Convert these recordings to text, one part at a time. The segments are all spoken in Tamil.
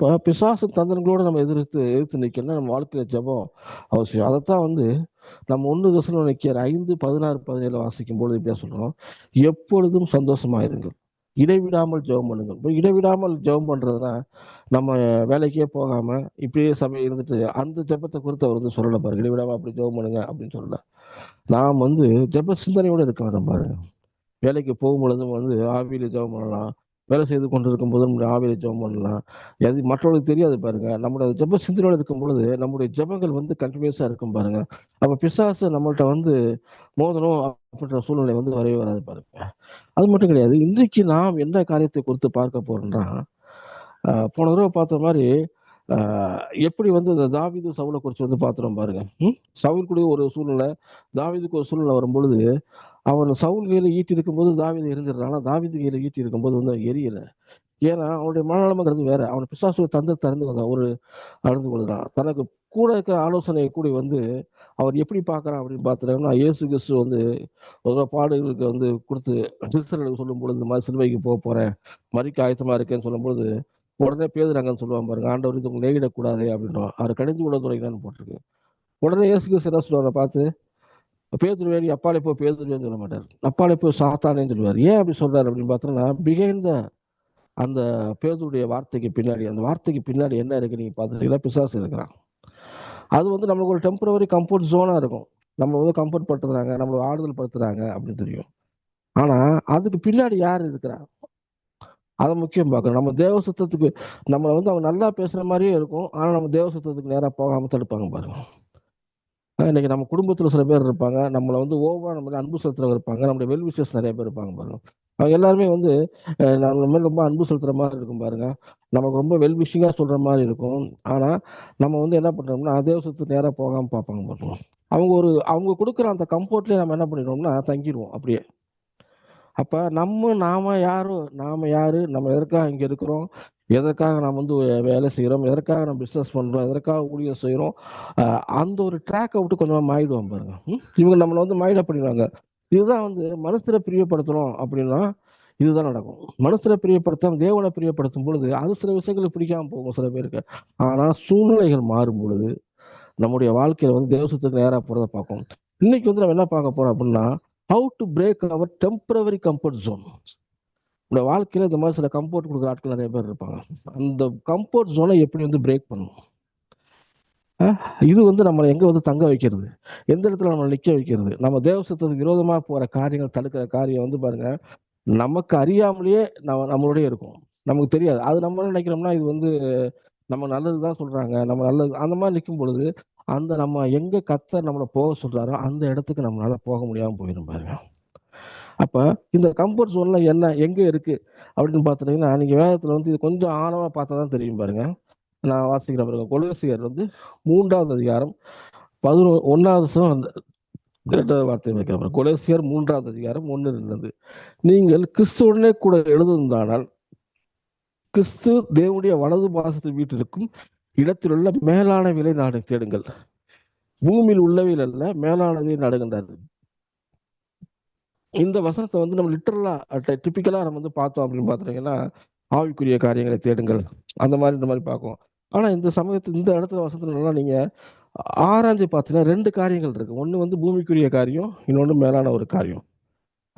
இப்போ பிசாசு தந்திரங்களோட நம்ம எதிர்த்து எதிர்த்து நிற்கணும்னா நம்ம வாழ்க்கையில ஜெபம் அவசியம். அதைத்தான் வந்து நம்ம ஒன்று தசனம் நிற்கிற ஐந்து பதினாறு பதினேழு வாசிக்கும் பொழுது இப்படியா சொல்லணும் எப்பொழுதும் சந்தோஷமா இருங்கள் இடைவிடாமல் ஜெபம் பண்ணுங்கள். இப்போ இடைவிடாமல் ஜெபம் பண்ணுறதுன்னா நம்ம வேலைக்கே போகாமல் இப்படியே சபை இருந்துட்டு அந்த ஜெபத்தை குறித்து அவர் வந்து சொல்லலை பாருங்க. இடைவிடாமல் அப்படி ஜெபம் பண்ணுங்க அப்படின்னு சொல்லல. நாம் வந்து ஜெப சிந்தனையோடு இருக்க வேண்டும் பாருங்க. வேலைக்கு போகும் பொழுதும் வந்து ஆவியில ஜெபம் பண்ணலாம். வேலை செய்து கொண்டிருக்கும் போது நம்முடைய ஆவியில ஜெபம் பண்ணலாம். எது மற்றவர்களுக்கு தெரியாது பாருங்க. நம்முடைய ஜெப சிந்தனையோட இருக்கும் பொழுது நம்முடைய ஜெபங்கள் வந்து கண்டினியூஸா இருக்கும் பாருங்க. அப்ப பிசாசு நம்மள்கிட்ட வந்து மோதணும் அப்படின்ற சூழ்நிலை வந்து வரவே வராது பாருங்க. அது மட்டும் கிடையாது. இன்றைக்கு நாம் எந்த காரியத்தை குறித்து பார்க்க போறோம்னா போன தடவை பார்த்த மாதிரி எப்படி வந்து இந்த தாவிது சவுலை குறித்து வந்து பார்த்துறோம் பாருங்க. சவுலுக்குடைய சவுல் கூட ஒரு சூழ்நிலை தாவிதுக்கு ஒரு சூழ்நிலை வரும் பொழுது அவன் சவுல் கையில ஈட்டி இருக்கும்போது தாவிது எரிஞ்சிடறான். ஆனா தாவீது கையில ஈட்டி இருக்கும்போது வந்து அவன் எரியல. ஏன்னா அவனுடைய மனநலமங்கிறது வேற. அவன் பிசாசு தந்தை திறந்து வந்தான் ஒரு அழுந்து கொள்கிறான். தனக்கு கூட இருக்கிற ஆலோசனையை கூடி வந்து அவர் எப்படி பார்க்கறான் அப்படின்னு பார்த்துட்டோம்னா இயேசு கிறிஸ்து வந்து ஒரு பாடுகளுக்கு வந்து கொடுத்து சிறுசர்களுக்கு சொல்லும் பொழுது இந்த மாதிரி சிலுவைக்கு போக போறேன் மறிக்க ஆயத்தமா இருக்கேன்னு சொல்லும் பொழுது உடனே பேதுறாங்கன்னு சொல்லுவான் பாருங்க ஆண்டவர் இது உங்களை நெகிடக்கூடாது அப்படின்றோம் அவர் கணிஞ்சு விட துறைங்கன்னு போட்டிருக்கு. உடனே இயேசு கிறிஸ்து என்ன சொல்லுவாரை பார்த்து பேதுருவேணி அப்பாலே போய் பேதுருவேன்னு சொல்ல மாட்டார். அப்பாலே போய் சாத்தானேன்னு சொல்லுவார். ஏன் அப்படி சொல்றாரு அப்படின்னு பார்த்தோம்னா பிகைந்த அந்த பேதுடைய வார்த்தைக்கு பின்னாடி அந்த வார்த்தைக்கு பின்னாடி என்ன இருக்கு நீங்க பார்த்துட்டீங்கன்னா பிசாசு இருக்கிறான். அது வந்து நம்மளுக்கு ஒரு டெம்பரவரி கம்ஃபர்ட் ஜோனா இருக்கும். நம்ம வந்து கம்ஃபர்ட் படுத்துறாங்க நம்மளை ஆறுதல் படுத்துறாங்க அப்படின்னு தெரியும். ஆனா அதுக்கு பின்னாடி யார் இருக்கிறா? அதை முக்கியம் பார்க்கணும். நம்ம தேவசத்தத்துக்கு நம்மளை வந்து அவங்க நல்லா பேசுற மாதிரியே இருக்கும். ஆனா நம்ம தேவசத்தத்துக்கு நேராக போகாம தடுப்பாங்க பாருங்க. இன்னைக்கு நம்ம குடும்பத்துல சில பேர் இருப்பாங்க. நம்மளை வந்து ஓவரா நம்ம அன்பு செலுத்துறவங்க இருப்பாங்க. நம்முடைய வெல் விஷஸ் நிறைய பேர் இருப்பாங்க பாருங்க. அவங்க எல்லாருமே வந்து நம்ம ரொம்ப அன்பு செலுத்துற மாதிரி இருக்கும் பாருங்க. நமக்கு ரொம்ப வெல் விஷிங்காக சொல்ற மாதிரி இருக்கும். ஆனா நம்ம வந்து என்ன பண்றோம்னா தேவசத்துக்கு நேராக போகாம பார்ப்பாங்க பாருங்க. அவங்க ஒரு அவங்க கொடுக்குற அந்த கம்ஃபர்ட்லேயே நம்ம என்ன பண்ணிடுவோம்னா தங்கிடுவோம் அப்படியே. அப்ப நம்ம நாம யாரும் நாம யாரு நம்ம எதற்காக இங்க இருக்கிறோம்? எதற்காக நாம் வந்து வேலை செய்கிறோம் எதற்காக நம்ம பிஸ்னஸ் பண்றோம்? எதற்காக ஊழியர் செய்கிறோம் அந்த ஒரு ட்ராக்கை விட்டு கொஞ்சமா மாறிடுவோம் பாருங்க. இவங்க நம்மளை வந்து மாயிட பண்ணிடுவாங்க. இதுதான் வந்து மனசுல பிரியப்படுத்தணும் அப்படின்னா இதுதான் நடக்கும். மனசுல பிரியப்படுத்தாம தேவனை பிரியப்படுத்தும் பொழுது அது சில விஷயங்களுக்கு பிடிக்காம போகும் சில பேருக்கு. ஆனா சூழ்நிலைகள் மாறும் பொழுது நம்முடைய வாழ்க்கையில வந்து தேவசத்துக்கு நேராக போறதை பார்க்கும். இன்னைக்கு வந்து நம்ம என்ன பார்க்க போறோம் அப்படின்னா how to break our temporary comfort zone இந்த வாழ்க்கையில இந்த மாதிரி சில கம்ஃபர்ட் கொடுக்குற ஆட்கள் நிறைய பேர் இருப்பாங்க. அந்த கம்ஃபர்ட் ஜோனை எப்படி வந்து பிரேக் பண்ணும் இது வந்து நம்மளை எங்க வந்து தங்க வைக்கிறது? எந்த இடத்துல நம்மளை நிக்க வைக்கிறது? நம்ம தேவசத்துக்கு விரோதமா போற காரியங்கள் தடுக்கிற காரியம் வந்து பாருங்க நமக்கு அறியாமலேயே நம்ம நம்மளோடய இருக்கும். நமக்கு தெரியாது. அது நம்ம நினைக்கிறோம்னா இது வந்து நம்ம நல்லதுதான் சொல்றாங்க. நம்ம நல்லது அந்த மாதிரி நிற்கும் பொழுது அந்த நம்ம எங்க கத்தர் நம்மளை போக சொல்றாரோ அந்த இடத்துக்கு நம்மளால போக முடியாம போயிடும் பாருங்க. அப்ப இந்த கம்ஃபர்ட் ஜோன்ல என்ன எங்க இருக்கு அப்படின்னு பாத்துட்டீங்கன்னா நீங்க வேதத்துல வந்து இது கொஞ்சம் ஆழமா பார்த்தா தான் தெரியும் பாருங்க. நான் வாசிக்கிறேன் பாருங்க. கொலோசியர் வந்து மூன்றாவது அதிகாரம் பதினொ ஒன்னாவது அந்த இரண்டாவது வார்த்தை வைக்கிறேன் பாருங்க. மூன்றாவது அதிகாரம் ஒன்று இருந்தது நீங்கள் கிறிஸ்துவனே கூட எழுதுந்தானால் கிறிஸ்து தேவனுடைய வலது பாசத்து வீட்டிற்கும் இடத்திலுள்ள மேலான விலை நாடு தேடுங்கள். பூமியில் உள்ளவையில் அல்ல மேலானவை நாடுகின்றார் இந்த வசனத்தை வந்து நம்ம லிட்டரலா டிப்பிக்கலா நம்ம வந்து பார்த்தோம் அப்படின்னு பாத்துட்டீங்கன்னா ஆவிக்குரிய காரியங்களை தேடுங்கள். அந்த மாதிரி இந்த மாதிரி பார்க்கும் ஆனா இந்த சமயத்து இந்த இடத்துல வசனத்துல நீங்க ஆராய்ஞ்சு பார்த்தீங்கன்னா ரெண்டு காரியங்கள் இருக்கு. ஒன்று வந்து பூமிக்குரிய காரியம் இன்னொன்னு மேலான ஒரு காரியம்.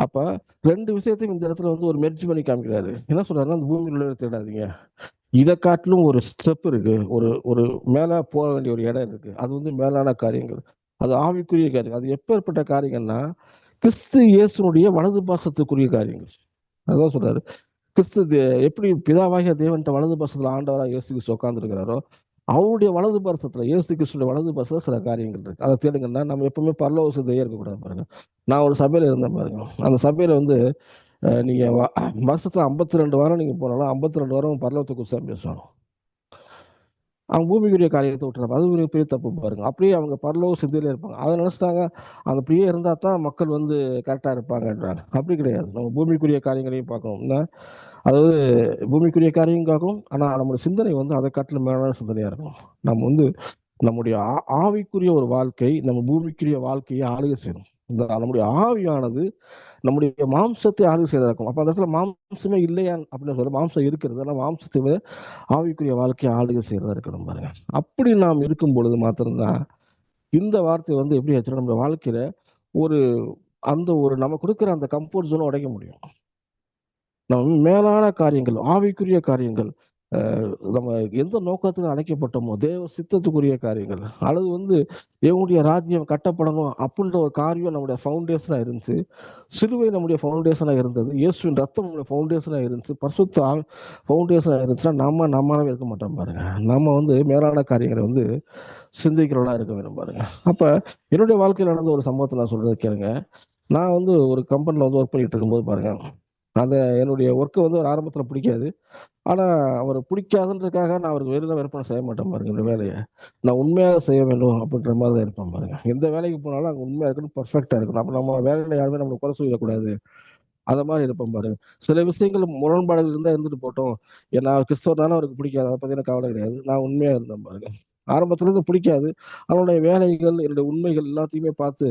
அப்ப ரெண்டு விஷயத்தையும் இந்த இடத்துல வந்து ஒரு மெர்ஜ் பண்ணி காமிக்கிறாரு. என்ன சொல்றாருன்னா அந்த பூமியில் உள்ளதை தேடாதீங்க. இதை காட்டிலும் ஒரு ஸ்டெப் இருக்கு. ஒரு ஒரு மேலே போக வேண்டிய ஒரு இடம் இருக்கு. அது வந்து மேலான காரியங்கள். அது ஆவிக்குரிய காரியம். அது எப்பேற்பட்ட காரியங்கள்னா கிறிஸ்து இயேசுனுடைய வலது பாசத்துக்குரிய காரியங்கள். அதான் சொல்றாரு. கிறிஸ்து தே- எப்படி பிதாவாகிய தேவன்ட்ட வலது பாசத்துல ஆண்டவராக இயேசு கிறிஸ்து உட்காந்துருக்கிறாரோ அவருடைய வலது பாசத்துல இயேசு கிறிஸ்துடைய வலது பாசத்துல சில காரியங்கள் இருக்கு. அதை தேடுங்கன்னா நம்ம எப்பவுமே பரலோக சிந்தையே இருக்கக்கூடாது பாருங்க. நான் ஒரு சபையில இருந்தேன் பாருங்க. அந்த சபையில வந்து நீங்கள் நீங்க வ- ஐம்பத்தி ரெண்டு வாரம் நீங்க போனாலும் ஐம்பத்தி ரெண்டு வாரம் பரலோகத்தை குறித்து தான் அவங்க பூமிக்குரிய காரியத்தை விட்டுறாங்க. அது ஒரு பெரிய தப்பு பாருங்க. அப்படியே அவங்க பரலோக சிந்தையில இருப்பாங்க. அதை நினைச்சிட்டாங்க அந்த அப்படியே இருந்தா தான் மக்கள் வந்து கரெக்டா இருப்பாங்கன்றாங்க அப்படி கிடையாது. நம்ம பூமிக்குரிய காரியங்களையும் பார்க்கணும். அதாவது பூமிக்குரிய காரியம் காக்கும் ஆனா நம்மளுடைய சிந்தனை வந்து அதை காட்டிலும் மேலான சிந்தனையா இருக்கும் நம்ம வந்து நம்முடைய ஆ- ஆவிக்குரிய ஒரு வாழ்க்கை நம்ம பூமிக்குரிய வாழ்க்கையை ஆளுக செய்யணும். இந்த நம்முடைய ஆவியானது நம்முடைய மாம்சத்தை ஆளுகை செய்தா இருக்கும் அப்ப அந்த இடத்துல மாம்சமே இல்லையா அப்படின்னு சொல்ல மாம்சம் இருக்கிறது. ஆனால் மாம்சத்தை ஆவிக்குரிய வாழ்க்கையை ஆளுகை செய்யறதா இருக்கணும் பாருங்க. அப்படி நாம் இருக்கும் பொழுது மாத்திரம்தான் இந்த வார்த்தை வந்து எப்படி ஆச்சுன்னா நம்ம வாழ்க்கையில ஒரு அந்த ஒரு நம்ம கொடுக்குற அந்த கம்ஃபர்ட் ஜோனை உடைக்க முடியும். நம்ம மேலான காரியங்கள் ஆவிக்குரிய காரியங்கள் நம்ம எந்த நோக்கத்துக்கு அழைக்கப்பட்டோமோ தேவ சித்தத்துக்குரிய காரியங்கள். அல்லது வந்து தேவனுடைய ராஜ்யம் கட்டப்படணும் அப்படின்ற ஒரு காரியம் நம்முடைய ஃபவுண்டேஷனாக இருந்துச்சு. சிலுவை நம்முடைய ஃபவுண்டேஷனாக இருந்தது. இயேசுவின் ரத்தம் நம்முடைய ஃபவுண்டேஷனாக இருந்துச்சு. பரிசுத்த ஃபவுண்டேஷனாக இருந்துச்சுன்னா நம்ம நம்மளாவே இருக்க மாட்டோம் பாருங்க. நம்ம வந்து மேலான காரியங்களை வந்து சிந்திக்கிறவளா இருக்க வேணும் பாருங்க. அப்போ என்னுடைய வாழ்க்கையில் நடந்த ஒரு சம்பவத்தை நான் சொல்றது கேளுங்க. நான் வந்து ஒரு கம்பெனியில் வந்து ஒர்க் பண்ணிட்டு இருக்கும்போது பாருங்க. அந்த என்னுடைய ஒர்க்கை வந்து ஒரு ஆரம்பத்தில் பிடிக்காது. ஆனால் அவர் பிடிக்காதுன்றதுக்காக நான் அவருக்கு வெளியில் விற்பனை செய்ய மாட்டேன் பாருங்க இந்த வேலையை. நான் உண்மையாக செய்ய வேண்டும் அப்படின்ற மாதிரி தான் இருப்பேன் பாருங்க. எந்த வேலைக்கு போனாலும் அங்கே உண்மையாக இருக்கணும் பர்ஃபெக்டாக இருக்கணும். அப்போ நம்ம வேலையில் யாருமே நம்மளை குறை சொல்லக்கூடாது. அதை மாதிரி இருப்பேன் பாருங்க. சில விஷயங்கள் முரண்பாடுகள் இருந்தால் இருந்துட்டு போட்டோம். நான் தானே அவருக்கு பிடிக்காது. அதை பற்றி எனக்கு கவலை கிடையாது. நான் உண்மையாக இருந்தேன் பாருங்க. ஆரம்பத்துலேருந்து பிடிக்காது. அவனுடைய வேலைகள் என்னுடைய உண்மைகள் எல்லாத்தையுமே பார்த்து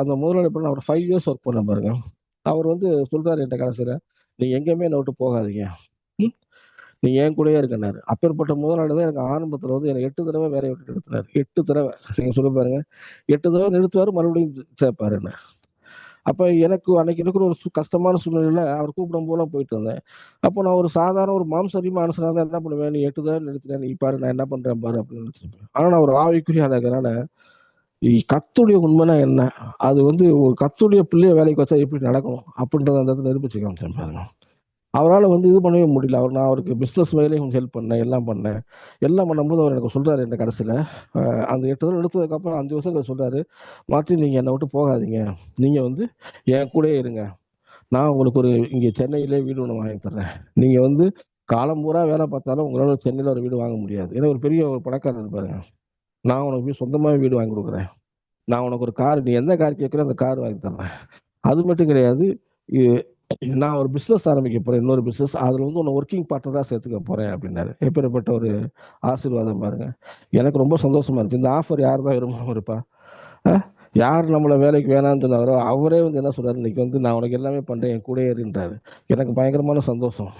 அந்த முதலாளி பண்ண அவர் ஃபைவ் இயர்ஸ் ஒர்க் பண்ண பாருங்க. அவர் வந்து சொல்றாரு என்கிட்ட கடைசியில் நீங்க எங்கேயுமே என்னை விட்டு போகாதீங்க? நீங்க என் கூடயே இருக்கனாரு அப்பேற்பட்ட முதலாளி தான் எனக்கு ஆரம்பத்துல வந்து எனக்கு எட்டு தடவை வேலையை விட்டு நிறுத்தினார். எட்டு தடவை. நீங்க சொல்லி பாருங்க. எட்டு தடவை நிறுத்துவாரு மறுபடியும் சேர்ப்பாரு என்ன. அப்ப எனக்கு அன்னைக்கு இருக்கிற ஒரு கஷ்டமான சூழ்நிலையில அவர் கூப்பிடும் போல போயிட்டு இருந்தேன். அப்போ நான் ஒரு சாதாரண ஒரு மாம்சரி மனுஷனா இருந்தா என்ன பண்ணுவேன்? நீ எட்டு தடவை நிறுத்தினேன் நீ பாரு நான் என்ன பண்றேன் பாரு அப்படின்னு நினைச்சிருப்பேன். ஆனா நான் ஒரு ஆவிக்குரிய ஆளாகிறனால கத்துடைய உண்மைனா என்ன? அது வந்து ஒரு கத்துடைய பிள்ளைய வேலைக்கு வச்சா எப்படி நடக்கும் அப்படின்றத அந்த இடத்துல நிரூபிச்சு காமிச்சேன் பாருங்க. அவரால் வந்து இது பண்ணவே முடியல. அவர் நான் அவருக்கு பிஸ்னஸ் வேலையும் ஹெல்ப் பண்ணேன் எல்லாம் பண்ணேன். எல்லாம் பண்ணும்போது அவர் எனக்கு சொல்கிறாரு என்ன கடைசியில். அந்த எட்டு தடவை எடுத்ததுக்கப்புறம் அஞ்சு வருஷம் சொல்கிறாரு மாற்றி நீங்கள் என்னை விட்டு போகாதீங்க. நீங்கள் வந்து என் கூடயே இருங்க. நான் உங்களுக்கு ஒரு இங்கே சென்னையிலே வீடு ஒன்று வாங்கி தர்றேன். நீங்கள் வந்து காலம் பூரா வேலை பார்த்தாலும் உங்களால் சென்னையில் ஒரு வீடு வாங்க முடியாது. ஏன்னா ஒரு பெரிய ஒரு பணக்காரர் இருப்பாருங்க நான் உனக்கு போய் சொந்தமாக வீடு வாங்கி கொடுக்குறேன். நான் உனக்கு ஒரு கார் நீ எந்த கார் கேட்குறோ அந்த கார் வாங்கி தரேன். அது மட்டும் கிடையாது நான் ஒரு பிஸ்னஸ் ஆரம்பிக்க போகிறேன் இன்னொரு பிஸ்னஸ் அதில் வந்து உன்னை ஒர்க்கிங் பார்ட்னராக சேர்த்துக்க போகிறேன் அப்படின்னாரு. எப்பேற்பட்ட ஒரு ஆசீர்வாதம் பாருங்க. எனக்கு ரொம்ப சந்தோஷமா இருந்துச்சு. இந்த ஆஃபர் யார் தான் விரும்பாம இருப்பா யார் நம்மளை வேலைக்கு வேணாம்னு சொன்னாரோ அவரே வந்து என்ன சொல்கிறார் இன்னைக்கு வந்து நான் உனக்கு எல்லாமே பண்ணுறேன் என் கூடயே இருன்றாரு. எனக்கு பயங்கரமான சந்தோஷம்.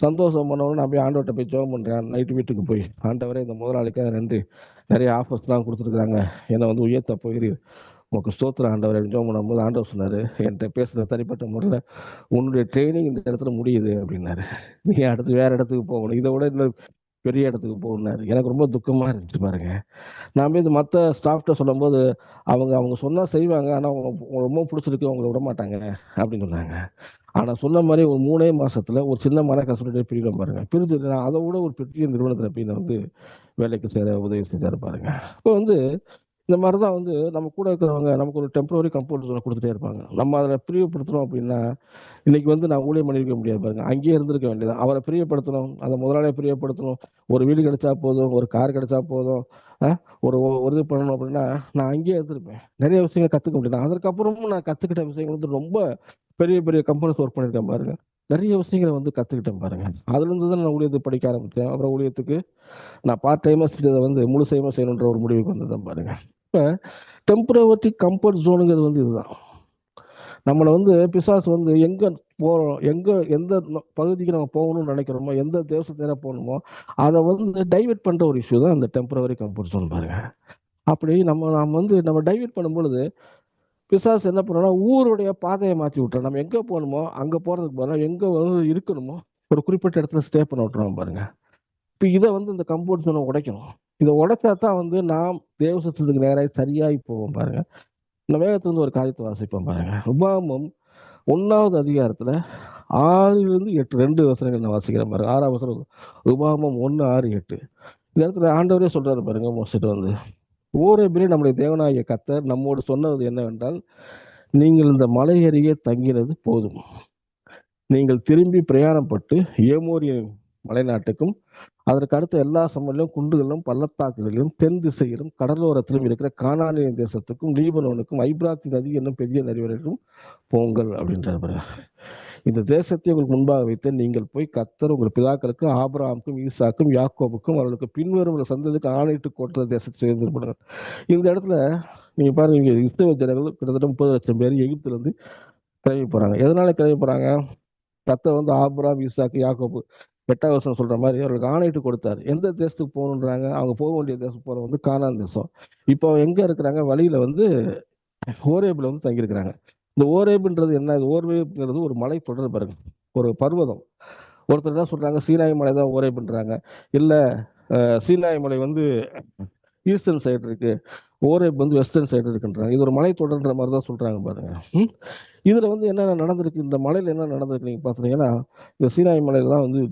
சந்தோஷம் பண்ணவொடனே நான் போய் ஆண்டவர்கிட்ட போய் ஜோம் பண்ணுறேன் நைட்டு வீட்டுக்கு போய். ஆண்டவரே இந்த முதலாளிக்காக நன்றி. நிறைய ஆஃபர்ஸ்லாம் கொடுத்துருக்குறாங்க. என்னை வந்து உயர்த்த போயிரு உனக்கு ஸ்தோத்திர ஆண்டவர். அப்படின்னு பண்ணும்போது ஆண்டவர் சொன்னார் என்கிட்ட பேசுகிற தனிப்பட்ட முறையில் உன்னுடைய ட்ரைனிங் இந்த இடத்துல முடியுது அப்படின்னாரு. நீ அடுத்து வேறு இடத்துக்கு போகணும். இதை விட இன்னும் பெரிய இடத்துக்கு போகணுன்னாரு எனக்கு ரொம்ப துக்கமாக இருந்துச்சு பாருங்க. நான் இது இந்த மற்ற ஸ்டாஃப்ட்ட சொல்லும்போது அவங்க அவங்க சொன்னால் செய்வாங்க ஆனால் அவங்க ரொம்ப பிடிச்சிருக்கு அவங்கள விட மாட்டாங்க அப்படின்னு சொன்னாங்க. ஆனால் சொன்ன மாதிரி ஒரு மூணே மாசத்துல ஒரு சின்ன மன கஷ்டத்தை பிரிவிடம் பாருங்க. பிரித்து நான் அதை விட ஒரு பெரிய நிறுவனத்தில் போய் நான் வந்து வேலைக்கு சேர உதவி செஞ்சாரு பாருங்க. இப்போ வந்து இந்த மாதிரி தான் வந்து நம்ம கூட இருக்கிறவங்க நமக்கு ஒரு டெம்பரவரி கம்ஃபர்ட் ஜோனை கொடுத்துட்டே இருப்பாங்க. நம்ம அதில் பிரியப்படுத்தணும் அப்படின்னா இன்னைக்கு வந்து நான் ஊழியம் பண்ணியிருக்க முடியாது பாருங்க. அங்கேயே இருந்திருக்க வேண்டியது அவரை பிரியப்படுத்தணும் அந்த முதலாளியை பிரியப்படுத்தணும் ஒரு வீடு கிடைச்சா போதும் ஒரு கார் கிடைச்சா போதும் ஒரு ஒரு இது பண்ணணும் அப்படின்னா நான் அங்கேயே இருந்திருப்பேன். நிறைய விஷயங்கள் கற்றுக்க முடியாது. அதற்கப்புறமும் நான் கற்றுக்கிட்ட விஷயங்கள் வந்து ரொம்ப பெரிய பெரிய கம்பெனிஸ் ஒர்க் பண்ணியிருக்கேன் பாருங்க. நிறைய விஷயங்களை வந்து கற்றுக்கிட்டேன் பாருங்க. அதுலேருந்து தான் நான் ஊழியத்தை படிக்க ஆரம்பித்தேன். அப்புறம் ஊழியத்துக்கு நான் பார்ட் டைமாக செஞ்சதை வந்து முழு செய்யமாக செய்யணுன்ற ஒரு முடிவுக்கு வந்தேன் பாருங்க. இப்போ டெம்பரவரி கம்ஃபர்ட் ஜோனுங்கிறது வந்து இதுதான். நம்மளை வந்து பிசாஸ் வந்து எங்கே போகிறோம் எங்கே எந்த பகுதிக்கு நம்ம போகணும்னு நினைக்கிறோமோ எந்த தேசத்தை போகணுமோ அதை வந்து டைவெர்ட் பண்ணுற ஒரு இஷ்யூ தான் அந்த டெம்பரவரி கம்ஃபர்ட் ஜோன் பாருங்க. அப்படி நம்ம நாம் வந்து நம்ம டைவெர்ட் பண்ணும்பொழுது பிசாசு என்ன பண்ணோம்னா ஊருடைய பாதையை மாற்றி விட்டுறோம் நம்ம எங்கே போகணுமோ அங்கே போகிறதுக்கு போகிறோம் எங்கே வந்து இருக்கணுமோ ஒரு குறிப்பிட்ட இடத்துல ஸ்டே பண்ண விட்டுறோம் பாருங்க. இப்போ இதை வந்து இந்த கம்ஃபர்ட் ஜோனை உடைக்கணும். இதை உடைச்சா தான் வந்து நாம் தேவசத்துக்கு நேராக சரியாகி போவோம் பாருங்க. இந்த வேகத்திலிருந்து ஒரு காரியத்தை வாசிப்போம் பாருங்க. உபாமம் ஒன்றாவது அதிகாரத்தில் ஆறிலிருந்து எட்டு ரெண்டு வசனங்கள் நான் வாசிக்கிறேன் பாருங்க. ஆறாம் வசனம் உபாமம் ஒன்று ஆறு எட்டு. இந்த இடத்துல ஆண்டவரே சொல்கிறாரு பாருங்க மோசிட்டு வந்து. ஓரேபிலே நம்முடைய தேவனாகிய கத்தர் நம்மோடு சொன்னது என்னவென்றால் நீங்கள் இந்த மலை அருகே தங்கினது போதும். நீங்கள் திரும்பி பிரயாணப்பட்டு ஏமோரியன் மலைநாட்டுக்கும் அதற்கு அடுத்த எல்லா சமையலும் குண்டுகளிலும் பள்ளத்தாக்குகளிலும் தென் திசையிலும் கடலோரத்திலும் இருக்கிற கானானிய தேசத்துக்கும் லீபனோனுக்கும் ஐப்ராத்தி நதி என்னும் பெரிய நதி போங்கள் அப்படின்றார் இந்த தேசத்தை உங்களுக்கு முன்பாக வைத்து நீங்கள் போய் கத்தர் உங்கள் பிதாக்களுக்கு ஆபராமுக்கும் ஈசாக்கும் யாக்கோபுக்கும் அவர்களுக்கு பின்வரும் சந்ததிக்கு ஆணையிட்டு கொடுத்த தேசத்தை தேர்ந்தெடுப்படுங்கள் இந்த இடத்துல நீங்க பாருங்க இங்க இஸ்ரேல் ஜனங்கள் கிட்டத்தட்ட முப்பது லட்சம் பேர் எகிப்துல இருந்து கிளம்பி போறாங்க. எதனால கிளம்பி போறாங்க? கத்தர் வந்து ஆப்ராம் ஈசாக்கு யாக்கோபு எட்டாம் வருஷம் சொல்ற மாதிரி அவர்களுக்கு ஆணையிட்டு கொடுத்தாரு. எந்த தேசத்துக்கு போகணுன்றாங்க அவங்க போக வேண்டிய தேசம் போற வந்து காணாந்த தேசம். இப்போ எங்க இருக்கிறாங்க? வழியில வந்து ஓரேபில் வந்து தங்கியிருக்கிறாங்க. இந்த ஓரேபுன்றது என்ன? ஓரேபுங்கிறது ஒரு மலை தொடர் பாருங்க. ஒரு பர்வதம். ஒருத்தர் என்ன சொல்றாங்க? சீனாய் மலை தான் ஓரேபுன்றாங்க. இல்லை சீனாய் மலை வந்து ஈஸ்டர்ன் சைடு இருக்கு. ஓரேப் வந்து வெஸ்டர்ன் சைடு இருக்குன்றாங்க. இது ஒரு மலை தொடர்ன்ற மாதிரி தான் சொல்றாங்க பாருங்க. இதுல வந்து என்னென்ன நடந்திருக்கு? இந்த மலையில என்ன நடந்திருக்கு நீங்க பாத்தீங்கன்னா இந்த சீனாய் மலையில தான் வந்து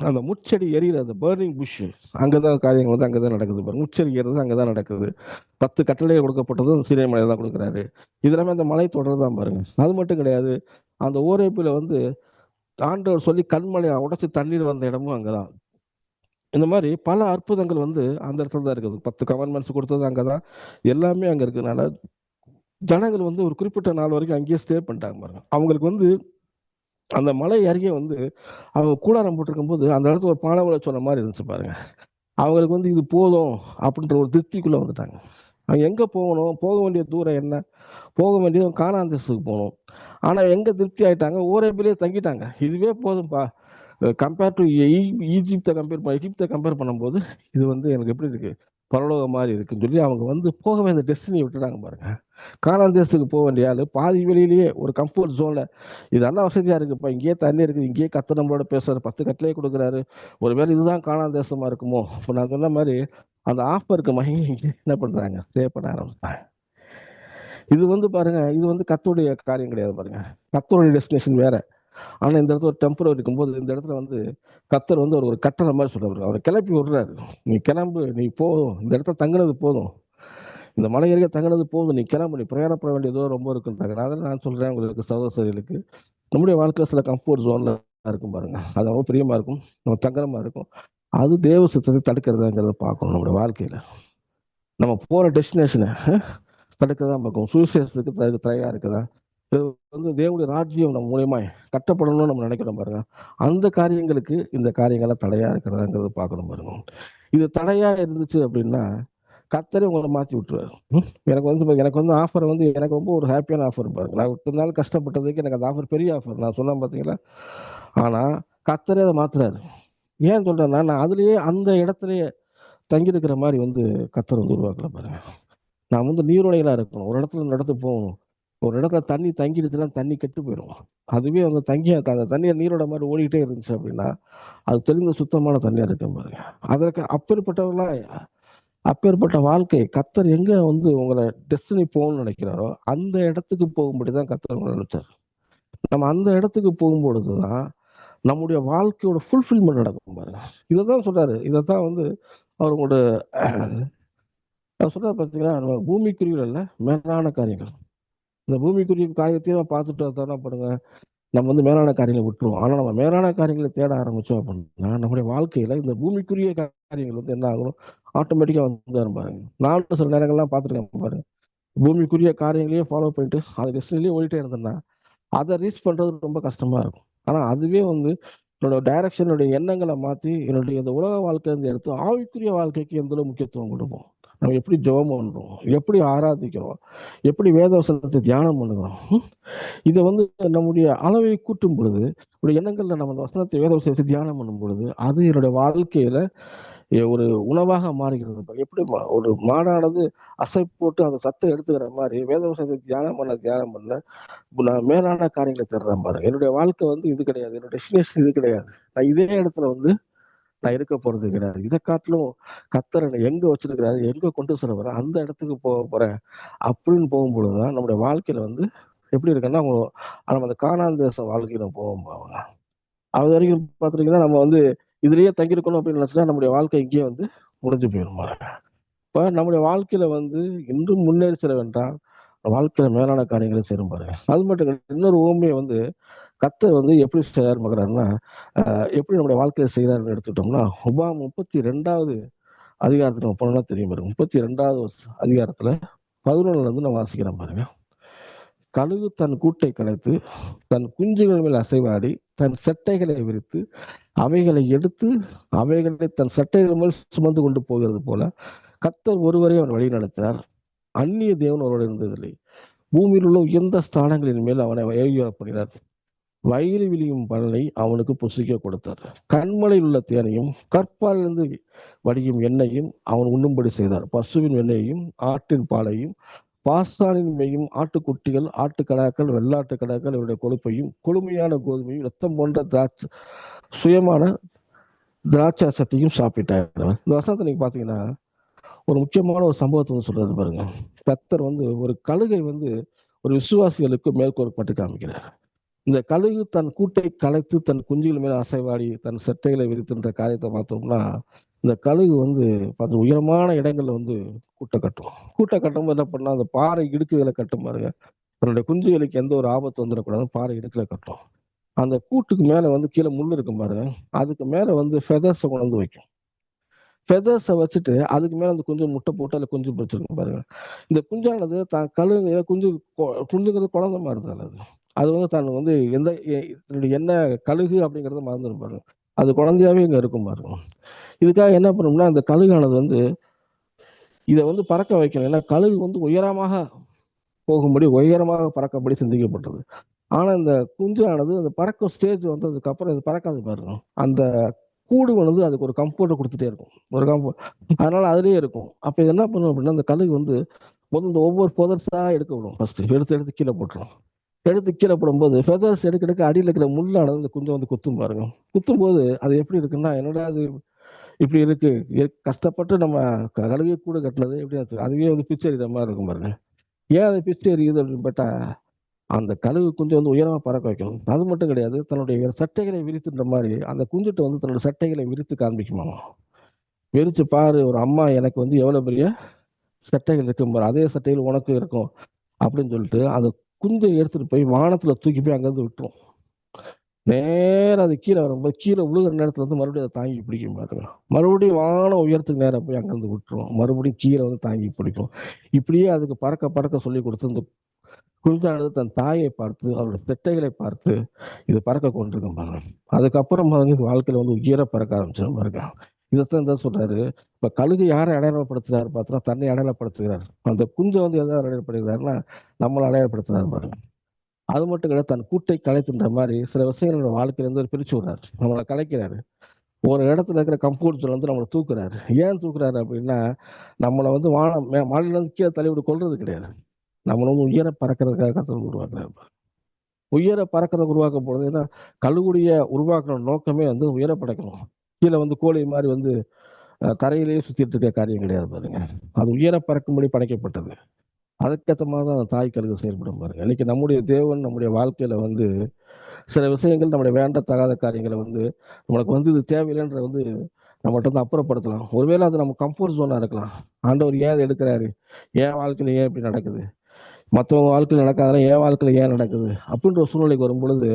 அந்த முச்செடி எரியிற அந்த பேர்னிங் புஷ் அங்கதான் காரியங்கள் வந்து அங்கதான் நடக்குது பாருங்க. முச்செடி ஏறுறது அங்கதான் நடக்குது. பத்து கட்டளை கொடுக்கப்பட்டது அந்த சீனாய் தான் கொடுக்குறாரு. இது எல்லாமே அந்த மலை தொடர் தான் பாருங்க. அது மட்டும் கிடையாது. அந்த ஓரேப்பில் வந்து ஆண்டவர் சொல்லி கண்மலையை உடச்சி தண்ணீர் வந்த இடமும் அங்கதான். இந்த மாதிரி பல அற்புதங்கள் வந்து அந்த இடத்துல தான் இருக்குது. பத்து கவர்மெண்ட்ஸ் கொடுத்தது அங்கதான். எல்லாமே அங்க இருக்கிறதுனால ஜனங்கள் வந்து ஒரு குறிப்பிட்ட நாள் வரைக்கும் அங்கேயே ஸ்டே பண்ணிட்டாங்க பாருங்க. அவங்களுக்கு வந்து அந்த மலை அருகே வந்து அவங்க கூடாரம் போட்டிருக்கும் போது அந்த இடத்துல ஒரு பானவளை சொன்ன மாதிரி இருந்துச்சு பாருங்க. அவங்களுக்கு வந்து இது போதும் அப்படின்ற ஒரு திருப்திக்குள்ள வந்துட்டாங்க. அவங்க எங்க போகணும்? போக வேண்டிய தூரம் என்ன? போக வேண்டியது காணாந்தேசத்துக்கு போகணும். ஆனா எங்க திருப்தி ஆயிட்டாங்க? ஓரேபிலே தங்கிட்டாங்க. இதுவே போதும்பா. கம்பேர் டு ஈஜிப்தை கம்பேர் பண்ண எகிப்தை கம்பேர் பண்ணும்போது இது வந்து எனக்கு எப்படி இருக்கு? பரலோக மாதிரி இருக்குன்னு சொல்லி அவங்க வந்து போக வேண்டிய டெஸ்டினியை விட்டுட்டாங்க பாருங்க. காலாந்தேசத்துக்கு போக வேண்டிய ஆள் பாதி வெளியிலேயே ஒரு கம்ஃபர்ட் ஜோனில் இது நல்லா வசதியாக இருக்குப்பா இங்கேயே தண்ணி இருக்குது இங்கேயே கத்த நம்மளோட பேசுகிற பத்து கட்டிலே கொடுக்குறாரு. ஒருவேளை இதுதான் காணாந்தேசமாக இருக்குமோ? இப்போ நான் சொன்ன மாதிரி அந்த ஆஃபருக்கு மகிமை இங்கே என்ன பண்ணுறாங்க ஸ்டே பண்ண ஆரம்பிச்சிட்டாங்க. இது வந்து பாருங்க இது வந்து கத்தோடைய காரியம் கிடையாது பாருங்க. கத்தோடைய டெஸ்டினேஷன் வேற. ஆனால் இந்த இடத்துல ஒரு டெம்பரரி இருக்கும்போது இந்த இடத்துல வந்து கத்தர் வந்து ஒரு ஒரு கட்டளை மாதிரி சொல்கிறார் அவரை கிளப்பி விடுறாரு. நீ கிளம்பு நீ போதும் இந்த இடத்துல தங்குனது போதும். இந்த மலை அருகே தங்குனது போதும். நீ கிளம்பு. நீ பிரயாணப்பட வேண்டியதோ ரொம்ப இருக்குன்றாங்க அதில் நான் சொல்கிறேன் உங்களுக்கு சகோதரிகளுக்கு. நம்முடைய வாழ்க்கை சில கம்ஃபர்ட் ஜோனில் இருக்கும் பாருங்க. அது ரொம்ப பிரியமாக இருக்கும். நம்ம தங்கரமாக இருக்கும். அது தேவ சித்தத்தை தடுக்கிறதாங்கிறத பார்க்கணும் நம்மளுடைய வாழ்க்கையில். நம்ம போகிற டெஸ்டினேஷனை தடுக்கிறதா பார்க்கணும். சுவிசேஷத்துக்கு தயாராக இருக்குதா இது வந்து தேவனுடைய ராஜ்யம் நம்ம மூலியமா கட்டப்படணும்னு நம்ம நினைக்கிறோம் பாருங்க. அந்த காரியங்களுக்கு இந்த காரியங்கள்லாம் தடையா இருக்கிறதாங்கிறத பார்க்கணும் பாருங்க. இது தடையா இருந்துச்சு அப்படின்னா கத்தரை உங்களை மாத்தி விட்டுருவாரு. எனக்கு வந்து எனக்கு வந்து ஆஃபர் வந்து எனக்கு ரொம்ப ஒரு ஹாப்பியான ஆஃபர் பாருங்க. நான் இத்தனை நாள் கஷ்டப்பட்டதுக்கு எனக்கு அந்த ஆஃபர் பெரிய ஆஃபர் நான் சொன்னேன் பாத்தீங்களா? ஆனா கத்தரே அதை மாத்துறாரு. ஏன் சொல்றேன்னா நான் அதுலயே அந்த இடத்துலயே தங்கியிருக்கிற மாதிரி வந்து கத்தர் வந்து உருவாக்கல பாருங்க. நான் வந்து நீரோடைகளா இருக்கணும். ஒரு இடத்துல இந்த இடத்துக்கு போகணும். ஒரு இடத்துல தண்ணி தங்கிடுச்சுன்னா தண்ணி கெட்டு போயிடும் அதுவே அந்த தங்கி அந்த தண்ணியை நீரோட மாதிரி ஓடிக்கிட்டே இருந்துச்சு அப்படின்னா அது தெளிந்த சுத்தமான தண்ணியாக இருக்கும் பாருங்க. அதற்கு அப்பேற்பட்டவர்களா அப்பேற்பட்ட வாழ்க்கை கத்தர் எங்கே வந்து உங்களை டெஸ்டினி போகணும்னு நினைக்கிறாரோ அந்த இடத்துக்கு போகும்படி தான் கத்தர் உங்களை நினைச்சார் நம்ம அந்த இடத்துக்கு போகும்பொழுது தான் நம்முடைய வாழ்க்கையோட ஃபுல்ஃபில்மெண்ட் நடக்கும் பாருங்க. இதை தான் சொல்கிறாரு இதை தான் வந்து அவர் உங்களோட சொல்கிறார் பார்த்தீங்கன்னா நம்ம பூமிக்குரியல் அல்ல மேலான காரியங்கள். இந்த பூமிக்குரிய காரியத்தையும் நம்ம பார்த்துட்டு தானே பாருங்க நம்ம வந்து மேலான காரியங்களை விட்டுருவோம். ஆனால் நம்ம மேலான காரியங்களை தேட ஆரம்பிச்சோம் அப்படின்னா நம்முடைய வாழ்க்கையில இந்த பூமிக்குரிய காரியங்கள் வந்து என்ன ஆகணும்? ஆட்டோமேட்டிக்காக வந்து பாருங்க. நானும் சில நேரங்கள்லாம் பார்த்துருக்கேன் பாருங்க. பூமிக்குரிய காரியங்களையே ஃபாலோ பண்ணிட்டு அது டெஸ்டினிலேயே ஓடிட்டே இருந்தேன்னா அதை ரீச் பண்றது ரொம்ப கஷ்டமா இருக்கும். ஆனால் அதுவே வந்து என்னோட டைரக்ஷனுடைய எண்ணங்களை மாற்றி என்னுடைய இந்த உலக வாழ்க்கை எடுத்து ஆவிக்குரிய வாழ்க்கைக்கு எந்த முக்கியத்துவம் கொடுப்போம்? நம்ம எப்படி ஜெபம் பண்ணுறோம் எப்படி ஆராதிக்கிறோம்? எப்படி வேதவசனத்தை தியானம் பண்ணுகிறோம்? இதை வந்து நம்முடைய அளவை கூட்டும் பொழுது நம்முடைய எண்ணங்களில் நம்ம அந்த வசனத்தை வேதவசனத்தை தியானம் பண்ணும் பொழுது அது என்னுடைய வாழ்க்கையில ஒரு உணவாக மாறுகிறது. எப்படி மா- ஒரு மாடானது அசை போட்டு அந்த சத்தை எடுத்துக்கிற மாதிரி வேதவசனத்தை தியானம் பண்ண தியானம் பண்ண நான் மேலான காரியங்களை தர்றேன் பாருங்க. என்னுடைய வாழ்க்கை வந்து இது கிடையாது. என்னுடைய டெஸ்டினேஷன் இது கிடையாது. நான் இதே இடத்துல வந்து நான் இருக்க போறது கிடையாது. இதை காட்டிலும் கத்தர் என்னை எங்க வச்சிருக்கிறாரு எங்க கொண்டு செல்ல போறேன் அந்த இடத்துக்கு போக போறேன் அப்படின்னு போகும்பொழுதுதான் நம்முடைய வாழ்க்கையில வந்து எப்படி இருக்குன்னா நம்ம அந்த காணாந்த வாழ்க்கையில போவோம் போவாங்க அது வரைக்கும் பார்த்துருக்கீங்கன்னா நம்ம வந்து இதுலயே தங்கியிருக்கணும் அப்படின்னு நினைச்சா நம்முடைய வாழ்க்கை இங்கேயே வந்து முடிஞ்சு போயிடும் இப்போ இப்ப நம்முடைய வாழ்க்கையில வந்து இன்னும் முன்னேறி செல்ல வேண்டாம். வாழ்க்கையில மேலான காரியங்களை செய்யும் பாருங்க அது மட்டும் இன்னொரு ஓமையை வந்து கத்தர் வந்து எப்படி செய்யார் பார்க்குறாருன்னா எப்படி நம்முடைய வாழ்க்கையை செய்கிறாருன்னு எடுத்துக்கிட்டோம்னா உபாம் முப்பத்தி ரெண்டாவது அதிகாரத்தில் நம்ம போனோம்னா தெரியும் பாருங்க. முப்பத்தி ரெண்டாவது அதிகாரத்தில் பதினொன்னுல இருந்து நான் வாசிக்கிறேன் பாருங்க. கழுகு தன் கூட்டை கலைத்து தன் குஞ்சுகள் மேல் அசைவாடி தன் சட்டைகளை விரித்து அவைகளை எடுத்து அவைகளை தன் சட்டைகள் மேல் சுமந்து கொண்டு போகிறது போல கத்தர் ஒருவரை அவன் வழி நடத்தினார். அந்நிய தேவன் அவரோடு இருந்ததில்லை. பூமியில் உள்ள உயர்ந்த ஸ்தானங்களின் மேல் அவனை பண்ணினார் வயலில் விழியும் பலனை அவனுக்கு புசிக்க கொடுத்தார். கண்மலையில் உள்ள தேனையும் கற்பாலிருந்து வடியும் எண்ணெயும் அவன் உண்ணும்படி செய்தார். பசுவின் எண்ணெயையும் ஆட்டின் பாலையும் பாசானின் மேயும் ஆட்டுக்குட்டிகள் ஆட்டுக்கடாக்கள் வெள்ளாட்டு கடாக்கள் இவருடைய கொழுப்பையும் கொழுமையான கோதுமையும் ரத்தம் போன்ற திராட்சை சுயமான திராட்சை சத்தையும் சாப்பிட்டார். இந்த வசனத்தை நீங்க பாத்தீங்கன்னா ஒரு முக்கியமான ஒரு சம்பவத்தை வந்து சொல்றாரு பாருங்க. பெத்தர் வந்து ஒரு கழுகை வந்து ஒரு விசுவாசிகளுக்கு மேற்கோள்பட்டு காமிக்கிறார். இந்த கழுகு தன் கூட்டை கலைத்து தன் குஞ்சுகள் மேல அசைவாடி தன் செட்டைகளை விரித்துன்ற காரியத்தை பார்த்தோம்னா இந்த கழுகு வந்து பார்த்து உயரமான இடங்கள்ல வந்து கூட்டை கட்டும். கூட்டை கட்டும்போது என்ன பண்ணா அந்த பாறை இடுக்குகளை கட்டும் பாருங்க. தன்னுடைய குஞ்சுகளுக்கு எந்த ஒரு ஆபத்து வந்துடக்கூடாது பாறை இடுக்குல கட்டும். அந்த கூட்டுக்கு மேலே வந்து கீழே முள் இருக்கும் பாருங்க. அதுக்கு மேலே வந்து ஃபெதர்ஸை கொண்டு வந்து வைக்கும். ஃபெதர்ஸை வச்சுட்டு அதுக்கு மேலே அந்த குஞ்சு முட்டை போட்டு அதில் குஞ்சு பிடிச்சிருக்கும் பாருங்க. இந்த குஞ்சானது தான் கழுகு குஞ்சு கொ- குஞ்சுங்கிறது குழந்தை மாதிரி தான் அது. அது வந்து தான் வந்து எந்த எ- என்ன கழுகு அப்படிங்கிறத மறந்துருப்பாரு அது குழந்தையாவே இங்கே இருக்கும் பாருங்க. இதுக்காக என்ன பண்ணும்னா அந்த கழுகானது வந்து இதை வந்து பறக்க வைக்கணும். ஏன்னா கழுகு வந்து உயரமாக போகும்படி உயரமாக பறக்கபடி சிந்திக்கப்பட்டது. ஆனால் இந்த குஞ்சானது அந்த பறக்கும் ஸ்டேஜ் வந்ததுக்கு அப்புறம் இது பறக்காது பாருங்க. அந்த கூடு வந்து அதுக்கு ஒரு கம்ஃபர்ட்டை கொடுத்துட்டே இருக்கும். ஒரு கம்ஃபர்ட் அதனால அதுலேயே இருக்கும். அப்போ இது என்ன பண்ணும் அப்படின்னா அந்த கழுகு வந்து முதல் இந்த ஒவ்வொரு புதர்ஸாக எடுக்க விடும் ஃபர்ஸ்ட் எடுத்து எடுத்து கீழே போட்டுரும். எடுத்து கீழே போடும்போது ஃபெதர்ஸ் எடுக்க எடுக்க அடியில் இருக்கிற முள்ளானது அந்த குஞ்சை வந்து குத்தும் பாருங்க. குத்தும் போது அது எப்படி இருக்குன்னா என்னடா அது இப்படி இருக்கு? கஷ்டப்பட்டு நம்ம க- கழுகை கூட கட்டினது எப்படி அதுவே வந்து பிச்சை எறிகிற மாதிரி இருக்கும் பாருங்க. ஏன் அது பிச்சை எறியுது அப்படின்னு பார்த்தா அந்த கழுகு குஞ்சை வந்து உயரமா பறக்க வைக்கணும். அது மட்டும் கிடையாது தன்னுடைய சட்டைகளை விரித்துன்ற மாதிரி அந்த குஞ்சுட்ட வந்து தன்னுடைய சட்டைகளை விரித்து காண்பிக்குமா விரித்து பாரு ஒரு அம்மா எனக்கு வந்து எவ்வளவு பெரிய சட்டைகள் இருக்கும் பாரு அதே சட்டைகள் உனக்கு இருக்கும் அப்படின்னு சொல்லிட்டு அந்த குஞ்சை எடுத்துட்டு போய் வானத்துல தூக்கி போய் அங்கிருந்து விட்டுரும். நேரம் அது கீழே வரும்போது கீழே விழுகிற நேரத்துல வந்து மறுபடியும் அதை தாங்கி பிடிக்க பாருங்க மறுபடியும் வானம் உயரத்துக்கு நேரம் போய் அங்கிருந்து விட்டுரும். மறுபடியும் கீழே வந்து தாங்கி பிடிக்கும். இப்படியே அதுக்கு பறக்க பறக்க சொல்லி கொடுத்து இந்த குஞ்சானது தன் தாயை பார்த்து அவருடைய பெட்டைகளை பார்த்து இது பறக்க கொண்டிருக்கும் பாருங்க. அதுக்கப்புறம் வாழ்க்கையில வந்து உயர பறக்க ஆரம்பிச்சிடும் பாருங்க. இதைத்தான் தான் சொல்றாரு. இப்ப கழுகு யாரை அடையாளப்படுத்துறாரு பார்த்தா தன்னை அடையாளப்படுத்துகிறார். அந்த குஞ்சை வந்து எதாவது அடையாளப்படுகிறாருன்னா நம்மளை அடையாளப்படுத்துறாரு பாருங்க. அது மட்டும் கிடையாது தன் கூட்டை கலைத்துன்ற மாதிரி சில விஷயங்கள் நம்ம வாழ்க்கையில இருந்து பிரிச்சு விடுறாரு. நம்மளை கலைக்கிறாரு. ஒரு இடத்துல இருக்கிற கம்ஃபர்ட் ஜோன் வந்து நம்மளை தூக்குறாரு. ஏன் தூக்குறாரு அப்படின்னா நம்மளை வந்து வானம் மாநிலம் கீழே தள்ளி விட்டு கொள்றது கிடையாது. நம்மளை வந்து உயர பறக்கிறதுக்காக கத்தர் உருவாக்குறாரு உயர பறக்கிறத உருவாக்க பொழுது ஏன்னா கழுகுடைய உருவாக்குற நோக்கமே வந்து உயர பறக்கணும் கீழே வந்து கோழி மாதிரி வந்து தரையிலேயே சுற்றிட்டு இருக்க காரியம் கிடையாது பாருங்க. அது உயர பறக்கும்படி படைக்கப்பட்டது. அதுக்கேற்ற மாதிரி தான் அந்த தாய் கழுகு செயல்படும் பாருங்க. இன்னைக்கு நம்முடைய தேவன் நம்முடைய வாழ்க்கையில வந்து சில விஷயங்கள் நம்முடைய வேண்டத்தகாத காரியங்களை வந்து நம்மளுக்கு வந்து இது தேவையில்லைன்ற வந்து நம்மகிட்ட வந்து அப்புறப்படுத்தலாம். ஒருவேளை அது நம்ம கம்ஃபர்ட் ஜோனாக இருக்கலாம். ஆண்டவர் ஏன் எடுக்கிறாரு? என் வாழ்க்கையில் ஏன் இப்படி நடக்குது? மற்றவங்க வாழ்க்கையில் நடக்காதெல்லாம் என் வாழ்க்கையில் ஏன் நடக்குது? அப்படின்ற சூழ்நிலைக்கு வரும் பொழுது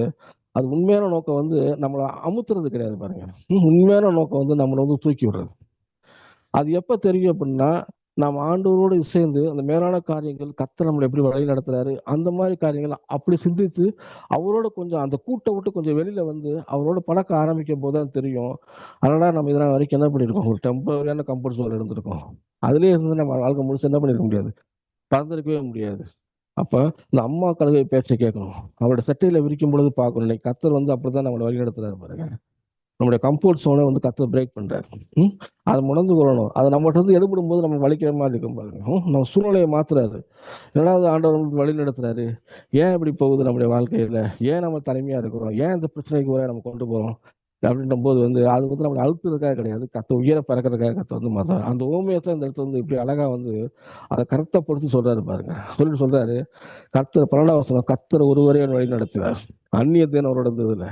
அது உண்மையான நோக்கம் வந்து நம்மளை அமுத்துறது கிடையாது பாருங்க. உண்மையான நோக்கம் வந்து நம்மளை வந்து தூக்கி விடுறது. அது எப்ப தெரியும் அப்படின்னா நாம் ஆண்டவரோடு சேர்ந்து அந்த மேலான காரியங்கள் கத்த நம்மளை எப்படி வழி நடத்துறாரு அந்த மாதிரி காரியங்கள் அப்படி சிந்தித்து அவரோட கொஞ்சம் அந்த கூட்டை விட்டு கொஞ்சம் வெளியில வந்து அவரோட பழக்க ஆரம்பிக்கும் போது தான் தெரியும். அதனால நம்ம இதெல்லாம் வரைக்கும் என்ன பண்ணிருக்கோம் ஒரு டெம்பரரியான கம்ஃபர்ட் இருந்திருக்கோம். அதுலேயே இருந்து நம்ம வாழ்க்கை முழுசு என்ன பண்ணிருக்க முடியாது? பறந்திருக்கவே முடியாது. அப்ப இந்த அம்மா கழுகை பேச்சை கேட்கணும். அவரோட சட்டையில விரிக்கும் பொழுது பார்க்கணும். இன்னைக்கு கத்தர் வந்து அப்படிதான் நம்மளை வழிநடத்துறாரு பாருங்க. நம்மளுடைய கம்ஃபர்ட் சோனை வந்து கத்தர் பிரேக் பண்றாரு. அதை உணர்ந்து கொள்ளணும். அதை நம்மகிட்ட இருந்து எடுபடும் போது நம்ம வலிக்கிற மாதிரி இருக்கும் பாருங்க. நம்ம சூழ்நிலையை மாத்துறாரு. ரெண்டாவது ஆண்டவர் நமக்கு வழி நடத்துறாரு. ஏன் இப்படி போகுது நம்முடைய வாழ்க்கையில? ஏன் நம்ம தனிமையாக இருக்கிறோம்? ஏன் இந்த பிரச்சனைக்கு வர நம்ம கொண்டு போறோம்? அப்படின்ற போது வந்து அது வந்து நம்மளை அழுத்துறதுக்காக கிடையாது. கத்த உயர பறக்கிறதுக்காக கத்த வந்து மதம் அந்த ஓமியத்தை இந்த இடத்துல வந்து இப்படி அழகா வந்து அதை கருத்தப்படுத்தி சொல்றாரு பாருங்க. சொல்லிட்டு சொல்றாரு கர்த்தர் பன்னெண்டாம் கர்த்தர் ஒருவரே வழி நடத்தினார் அந்நிய அவரோட இருந்ததுல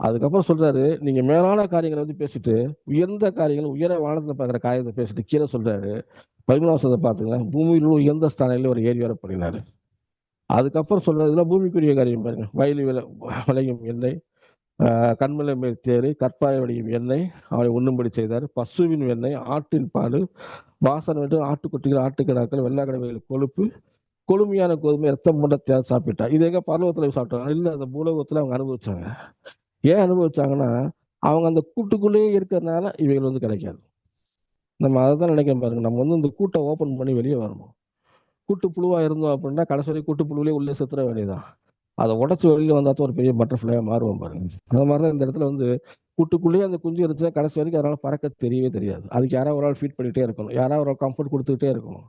அதுக்கப்புறம் சொல்றாரு நீங்க மேலான காரியங்களை வந்து பேசிட்டு உயர்ந்த காரியங்கள் உயர வானத்துல பார்க்குற காரியத்தை பேசிட்டு கீழே சொல்றாரு. பதிமூணாவசத்தை வசனத்தை பூமியில் உள்ள உயர்ந்த ஸ்தானங்களில் ஒரு ஏரி வரப்படினாரு அதுக்கப்புறம் சொல்றது பூமிக்குரிய காரியம் பாருங்க. வயலி விளை விளையும் எண்ணெய் கண்மலை மேல் தேரை கற்பாய வடியும் எண்ணெய் அவளை உண்ணும்படி செய்தார். பசுவின் எண்ணெய் ஆட்டின் பால் வாசனை வேண்டும் ஆட்டுக்குட்டிகள் ஆட்டுக்கிடாக்கள் வெள்ளாக்கடவைகள் கொழுப்பு கொழுமையான கோதுமை ரத்தம் போன்ற தேர் சாப்பிட்டா இது எங்க பர்வத்தில் சாப்பிட்டாங்க? இல்லை அந்த பூலோகத்தில் அவங்க அனுபவிச்சாங்க. ஏன் அனுபவிச்சாங்கன்னா அவங்க அந்த கூட்டுக்குள்ளேயே இருக்கிறதுனால இவைகள் வந்து கிடைக்காது. நம்ம அதை தான் நினைக்க பாருங்க. நம்ம வந்து இந்த கூட்டை ஓப்பன் பண்ணி வெளியே வரணும். கூட்டு புழுவாக இருந்தோம் அப்படின்னா கடைசி வரைக்கும் கூட்டு புழுவிலே உள்ளே செத்துற வேண்டியதான் அதை உடச்சி வெளியில் வந்தா தான் ஒரு பெரிய பட்டர்ஃப்ளையாக மாறுவோம் பாருங்க. அந்த மாதிரி தான் இந்த இடத்துல வந்து கூட்டுக்குள்ளேயே அந்த குஞ்சு இருந்துச்சுன்னா கடைசி வரைக்கும் அதனால் பறக்க தெரியவே தெரியாது. அதுக்கு யாராவது ஒரு ஆள் ஃபீட் பண்ணிகிட்டே இருக்கணும். யாராவது ஒரு கம்ஃபர்ட் கொடுத்துக்கிட்டே இருக்கணும்.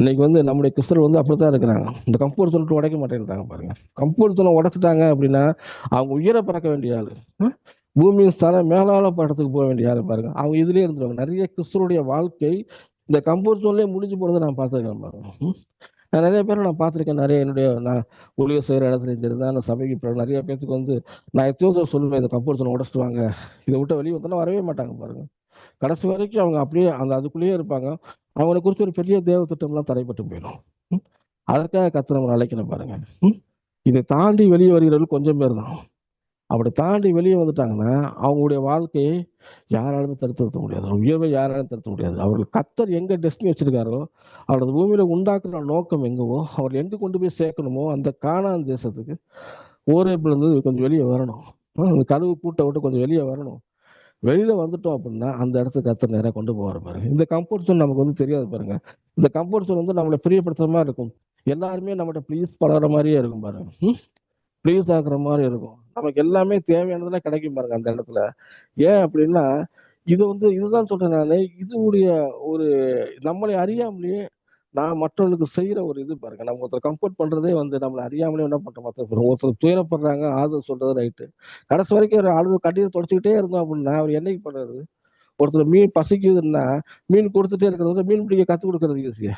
இன்னைக்கு வந்து நம்முடைய கிறிஸ்தவர்கள் வந்து அப்படி தான் இருக்கிறாங்க. இந்த கம்ஃபர்ட் சொல்லிட்டு உடைக்க மாட்டேன்றாங்க பாருங்க. கம்ஃபர்ட் சொல்ல உடைச்சிட்டாங்க அப்படின்னா அவங்க உயிரை பறக்க வேண்டிய ஆள். பூமியின் ஸ்தலம் மேலால படத்துக்கு போக வேண்டிய ஆள் பாருங்க. அவங்க இதுலேயே இருந்துருவாங்க. நிறைய கிறிஸ்தருடைய வாழ்க்கை இந்த கம்ஃபர்ட் ஜோன்லேயே முடிஞ்சு போகிறத நான் பார்த்துருக்கேன் பாருங்க. நான் நிறைய பேரை நான் பார்த்துருக்கேன். நிறைய என்னுடைய நான் ஊழியர் செய்கிற இடத்துல இருந்தால் நான் சபைக்கு போகிறேன் நிறைய பேர்த்துக்கு வந்து நான் எத்தனையோ சொல்லுவேன் இந்த கம்ஃபர்ட் சொன்ன உடச்சிட்டுவாங்க இதை விட்டு வெளியே வந்தோன்னா வரவே மாட்டாங்க பாருங்க. கடைசி வரைக்கும் அவங்க அப்படியே அந்த அதுக்குள்ளேயே இருப்பாங்க. அவங்களை குறித்து ஒரு பெரிய தேவ திட்டம்லாம் தடைப்பட்டு போயிடும். அதற்காக கத்து நம்ம அழைக்கணும் பாருங்கள் இதை தாண்டி வெளியே வருகிறவர்கள் கொஞ்சம் பேர் தான். அப்படி தாண்டி வெளியே வந்துட்டாங்கன்னா அவங்களுடைய வாழ்க்கையை யாராலுமே தடுத்து நிறுத்த முடியாது. உயர்வை யாராலும் தடுத்த முடியாது. அவர்கள் கத்தர் எங்கே டெஸ்டினி வச்சிருக்காரோ அவரது பூமியில் உண்டாக்குற நோக்கம் எங்கவோ அவர் எங்கே கொண்டு போய் சேர்க்கணுமோ அந்த காணான் தேசத்துக்கு ஓரேப்பிலிருந்து கொஞ்சம் வெளியே வரணும். அந்த கதவு பூட்டை விட்டு கொஞ்சம் வெளியே வரணும். வெளியில வந்துட்டோம் அப்படின்னா அந்த இடத்துக்கு கத்தர் நேராக கொண்டு போவார் பாருங்க. இந்த கம்ஃபர்ட் ஜோன் நமக்கு வந்து தெரியாது பாருங்க. இந்த கம்ஃபர்ட் ஜோன் வந்து நம்மளை பிரியப்படுத்துற மாதிரி இருக்கும். எல்லாருமே நம்மகிட்ட ப்ளீஸ் பழகுற மாதிரியே இருக்கும் பாருங்க. ப்ளீஸ் ஆகுற மாதிரி இருக்கும். நமக்கு எல்லாமே தேவையானதெல்லாம் கிடைக்கும் பாருங்க அந்த இடத்துல. ஏன் அப்படின்னா இது வந்து இதுதான் சொல்றேன் நான். இதுடைய ஒரு நம்மளை அறியாமலேயே நான் மற்றவங்களுக்கு செய்யற ஒரு இது பாருங்க. நம்ம ஒருத்தர் கம்ஃபர்ட் பண்றதே வந்து நம்மளை அறியாமலே என்ன பண்றோம் மற்ற ஒருத்தர் துயரப்படுறாங்க ஆதரவு சொல்றது ரைட்டு கடைசி வரைக்கும் ஒரு ஆளுங்க கண்ணீர் தொடச்சிக்கிட்டே இருந்தோம் அப்படின்னா அவர் என்னைக்கு பண்றது ஒருத்தர் மீன் பசிக்குதுன்னா மீன் கொடுத்துட்டே இருக்கிறத மீன் பிடிக்க கத்து கொடுக்கறது ஈஸியா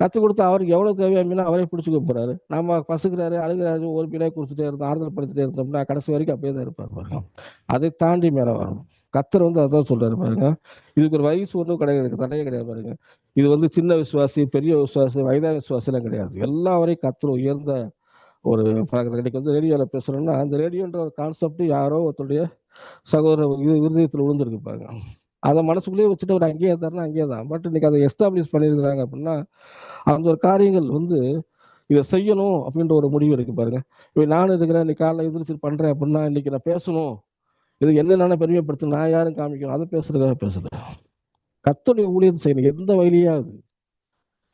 கற்றுக் கொடுத்து அவருக்கு எவ்வளவு தேவையோ மீனா அவரே பிடிச்சிக்க போறாரு. நம்ம பசுக்கிறாரு அழுகிறாரு ஒரு மீனாக கொடுத்துட்டே இருந்தோம் ஆறுதல் படுத்துட்டே இருந்தோம்னா கடைசி வரைக்கும் அப்படியே தான் இருப்பார் பாருங்க. அதை தாண்டி மேல வரணும். கத்தர் வந்து அதான் சொல்றாரு பாருங்க. இதுக்கு ஒரு வயசு ஒன்றும் கிடையாது தடையே கிடையாது பாருங்க. இது வந்து சின்ன விசுவாசி பெரிய விசுவாசி வயதான விசுவாசி எல்லாம் கிடையாது. எல்லா வரையும் கத்தர் உயர்ந்த ஒரு பாக்குறது இன்னைக்கு வந்து ரேடியோவில் பேசுறோம்னா அந்த ரேடியோன்ற ஒரு கான்செப்ட் யாரோ ஒருத்தருடைய சகோதர இது விருதயத்தில் விழுந்திருக்கு பாருங்க. அதை மனசுக்குள்ளேயே வச்சுட்டு அவர் அங்கேயே இருந்தாருன்னா அங்கேயே தான் பட் இன்னைக்கு அதை எஸ்டாப்ளிஷ் பண்ணியிருக்கிறாங்க அப்படின்னா அந்த ஒரு காரியங்கள் வந்து இதை செய்யணும் அப்படின்ற ஒரு முடிவு இருக்கு பாருங்க. இப்போ நானும் இருக்கிறேன் இன்னைக்கு காலைல எதிர்த்து பண்றேன் அப்படின்னா இன்னைக்கு நான் பேசணும். இது என்னென்ன பெருமைப்படுத்து நான் யாரும் காமிக்கணும் அதை பேசுறதுக்காக பேசுறேன். கத்தோடைய ஊழியர் செய்யணும். எந்த வழியாவது.